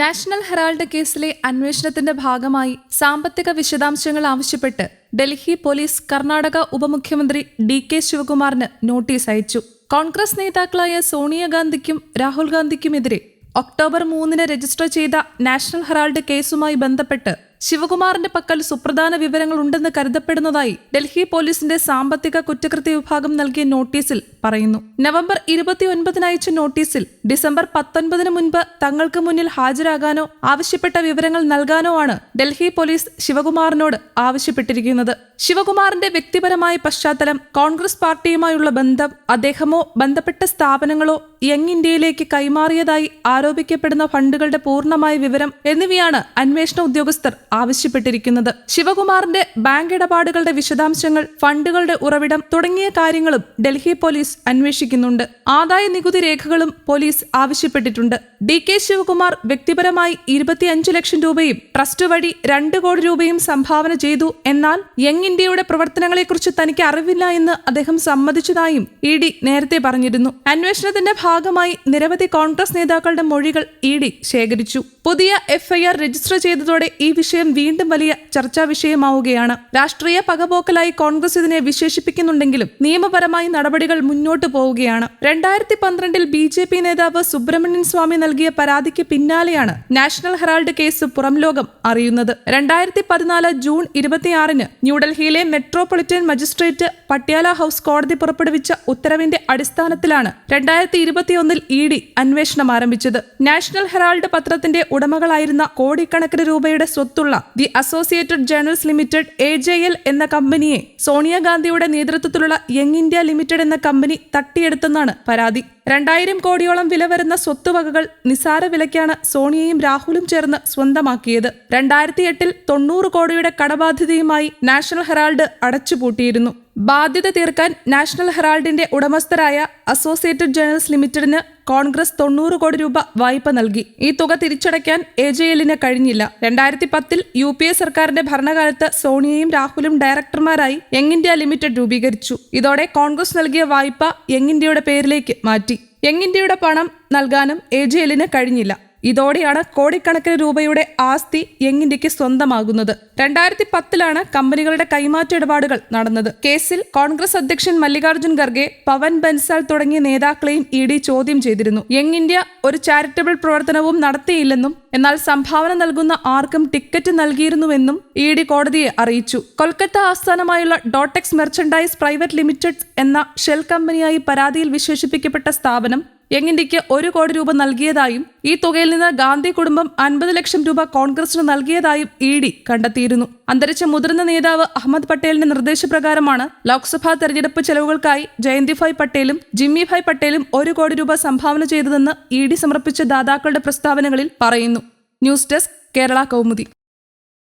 National Herald കേസിലെ അന്വേഷണത്തിന്റെ ഭാഗമായി സാമ്പത്തിക വിശദാംശങ്ങൾ ആവശ്യപ്പെട്ട് ഡൽഹി പോലീസ് കർണാടക ഉപമുഖ്യമന്ത്രി ഡി കെ ശിവകുമാറിന് നോട്ടീസ് അയച്ചു. കോൺഗ്രസ് നേതാക്കളായ സോണിയാഗാന്ധിക്കും രാഹുൽ ഗാന്ധിക്കുമെതിരെ ഒക്ടോബർ മൂന്നിന് രജിസ്റ്റർ ചെയ്ത നാഷണൽ ഹെറാൾഡ് കേസുമായി ബന്ധപ്പെട്ട് ശിവകുമാറിന്റെ പക്കൽ സുപ്രധാന വിവരങ്ങൾ ഉണ്ടെന്ന് കരുതപ്പെടുന്നതായി ഡൽഹി പോലീസിന്റെ സാമ്പത്തിക കുറ്റകൃത്യ വിഭാഗം നൽകിയ നോട്ടീസിൽ പറയുന്നു. നവംബർ ഇരുപത്തിയൊൻപതിന് അയച്ച നോട്ടീസിൽ ഡിസംബർ പത്തൊൻപതിന് മുൻപ് തങ്ങൾക്ക് മുന്നിൽ ഹാജരാകാനോ ആവശ്യപ്പെട്ട വിവരങ്ങൾ നൽകാനോ ആണ് ഡൽഹി പോലീസ് ശിവകുമാറിനോട് ആവശ്യപ്പെട്ടിരിക്കുന്നത്. ശിവകുമാറിന്റെ വ്യക്തിപരമായ പശ്ചാത്തലം കോൺഗ്രസ് പാർട്ടിയുമായുള്ള ബന്ധം അദ്ദേഹമോ ബന്ധപ്പെട്ട സ്ഥാപനങ്ങളോ യങ് ഇന്ത്യയിലേക്ക് കൈമാറിയതായി ആരോപിക്കപ്പെടുന്ന ഫണ്ടുകളുടെ പൂർണമായ വിവരം എന്നിവയാണ് അന്വേഷണ ഉദ്യോഗസ്ഥർ ആവശ്യപ്പെട്ടിരിക്കുന്നത്. ശിവകുമാറിന്റെ ബാങ്ക് ഇടപാടുകളുടെ വിശദാംശങ്ങൾ ഫണ്ടുകളുടെ ഉറവിടം തുടങ്ങിയ കാര്യങ്ങളും ഡൽഹി പോലീസ് അന്വേഷിക്കുന്നുണ്ട്. ആദായ നികുതി രേഖകളും പോലീസ് ആവശ്യപ്പെട്ടിട്ടുണ്ട്. ഡി കെ ശിവകുമാർ വ്യക്തിപരമായി ഇരുപത്തിയഞ്ച് ലക്ഷം രൂപയും ട്രസ്റ്റ് വഴി രണ്ട് കോടി രൂപയും സംഭാവന ചെയ്തു. എന്നാൽ യങ് ഇന്ത്യയുടെ പ്രവർത്തനങ്ങളെക്കുറിച്ച് തനിക്ക് അറിവില്ല എന്ന് അദ്ദേഹം സമ്മതിച്ചതായും ഇ ഡി നേരത്തെ പറഞ്ഞിരുന്നു. അന്വേഷണത്തിന്റെ ഭാഗമായി നിരവധി കോൺഗ്രസ് നേതാക്കളുടെ മൊഴികൾ ഇ ഡി ശേഖരിച്ചു. പുതിയ എഫ്ഐആർ രജിസ്റ്റർ ചെയ്തതോടെ ഈ വിഷയം വീണ്ടും വലിയ ചർച്ചാ വിഷയമാവുകയാണ്. രാഷ്ട്രീയ പകപോക്കലായി കോൺഗ്രസ് ഇതിനെ വിശേഷിപ്പിക്കുന്നുണ്ടെങ്കിലും നിയമപരമായി നടപടികൾ മുന്നോട്ടു പോവുകയാണ്. രണ്ടായിരത്തി പന്ത്രണ്ടിൽ ബി ജെ പി നേതാവ് സുബ്രഹ്മണ്യൻ സ്വാമി നൽകിയ പരാതിക്ക് പിന്നാലെയാണ് നാഷണൽ ഹെറാൾഡ് കേസ് പുറം ലോകം അറിയുന്നത്. രണ്ടായിരത്തി പതിനാല് ജൂൺ ഇരുപത്തിയാറിന് ന്യൂഡൽഹിയിലെ മെട്രോപൊളിറ്റൻ മജിസ്ട്രേറ്റ് പട്യാല ഹൌസ് കോടതി പുറപ്പെടുവിച്ച ഉത്തരവിന്റെ അടിസ്ഥാനത്തിലാണ് രണ്ടായിരത്തി ഇരുപത്തിയൊന്നിൽ ഇ ഡി അന്വേഷണം ആരംഭിച്ചത്. നാഷണൽ ഹെറാൾഡ് പത്രത്തിന്റെ ഉടമകളായിരുന്ന കോടിക്കണക്കിന് രൂപയുടെ സ്വത്തുള്ള the Associated Journals Limited A J L എന്ന കമ്പനിയെ സോണിയാഗാന്ധിയുടെ നേതൃത്വത്തിലുള്ള യങ് ഇന്ത്യ ലിമിറ്റഡ് എന്ന കമ്പനി തട്ടിയെടുത്തെന്നാണ് പരാതി. രണ്ടായിരം കോടിയോളം വില വരുന്ന സ്വത്തുവകകൾ നിസാര വിലയ്ക്കാണ് സോണിയയും രാഹുലും ചേർന്ന് സ്വന്തമാക്കിയത്. രണ്ടായിരത്തി എട്ടിൽ തൊണ്ണൂറ് കോടിയുടെ കടബാധ്യതയുമായി നാഷണൽ ഹെറാൾഡ് അടച്ചുപൂട്ടിയിരുന്നു. ബാധ്യത തീർക്കാൻ നാഷണൽ ഹെറാൾഡിന്റെ ഉടമസ്ഥരായ അസോസിയേറ്റഡ് ജേണൽസ് ലിമിറ്റഡിന് കോൺഗ്രസ് തൊണ്ണൂറ് കോടി രൂപ വായ്പ നൽകി. ഈ തുക തിരിച്ചടയ്ക്കാൻ എ ജെ എല്ലിന് കഴിഞ്ഞില്ല. രണ്ടായിരത്തി പത്തിൽ യു പി എ സർക്കാരിന്റെ ഭരണകാലത്ത് സോണിയയും രാഹുലും ഡയറക്ടർമാരായി യങ് ഇന്ത്യ ലിമിറ്റഡ് രൂപീകരിച്ചു. ഇതോടെ കോൺഗ്രസ് നൽകിയ വായ്പ യങ് ഇന്ത്യയുടെ പേരിലേക്ക് മാറ്റി. യങ് ഇന്ത്യയുടെ പണം നൽകാനും എ ജെ എല്ലിന് കഴിഞ്ഞില്ല. ഇതോടെയാണ് കോടിക്കണക്കിന് രൂപയുടെ ആസ്തി യങ് ഇന്ത്യയ്ക്ക് സ്വന്തമാകുന്നത്. രണ്ടായിരത്തി പത്തിലാണ് കമ്പനികളുടെ കൈമാറ്റ ഇടപാടുകൾ നടന്നത്. കേസിൽ കോൺഗ്രസ് അധ്യക്ഷൻ മല്ലികാർജുൻ ഖർഗെ പവൻ ബൻസാൽ തുടങ്ങിയ നേതാക്കളെയും ഇ ഡി ചോദ്യം ചെയ്തിരുന്നു. യങ് ഇന്ത്യ ഒരു ചാരിറ്റബിൾ പ്രവർത്തനവും നടത്തിയില്ലെന്നും എന്നാൽ സംഭാവന നൽകുന്ന ആർക്കും ടിക്കറ്റ് നൽകിയിരുന്നുവെന്നും ഇ ഡി കോടതിയെ അറിയിച്ചു. കൊൽക്കത്ത ആസ്ഥാനമായുള്ള ഡോട്ടെക്സ് മെർച്ചൻഡൈസ് പ്രൈവറ്റ് ലിമിറ്റഡ് എന്ന ഷെൽ കമ്പനിയായി പരാതിയിൽ വിശേഷിപ്പിക്കപ്പെട്ട സ്ഥാപനം യങ് ഇന്ത്യയ്ക്ക് ഒരു കോടി രൂപ നൽകിയതായും ഈ തുകയിൽ നിന്ന് ഗാന്ധി കുടുംബം അൻപത് ലക്ഷം രൂപ കോൺഗ്രസിന് നൽകിയതായും ഇ ഡി കണ്ടെത്തിയിരുന്നു. അന്തരിച്ച മുതിർന്ന നേതാവ് അഹമ്മദ് പട്ടേലിന്റെ നിർദ്ദേശപ്രകാരമാണ് ലോക്സഭാ തെരഞ്ഞെടുപ്പ് ചെലവുകൾക്കായി ജയന്തിഭായ് പട്ടേലും ജിമ്മിഭായ് പട്ടേലും ഒരു കോടി രൂപ സംഭാവന ചെയ്തതെന്ന് ഇ ഡി സമർപ്പിച്ച ദാതാക്കളുടെ പ്രസ്താവനകളിൽ പറയുന്നു. News desk Kerala Kaumudi.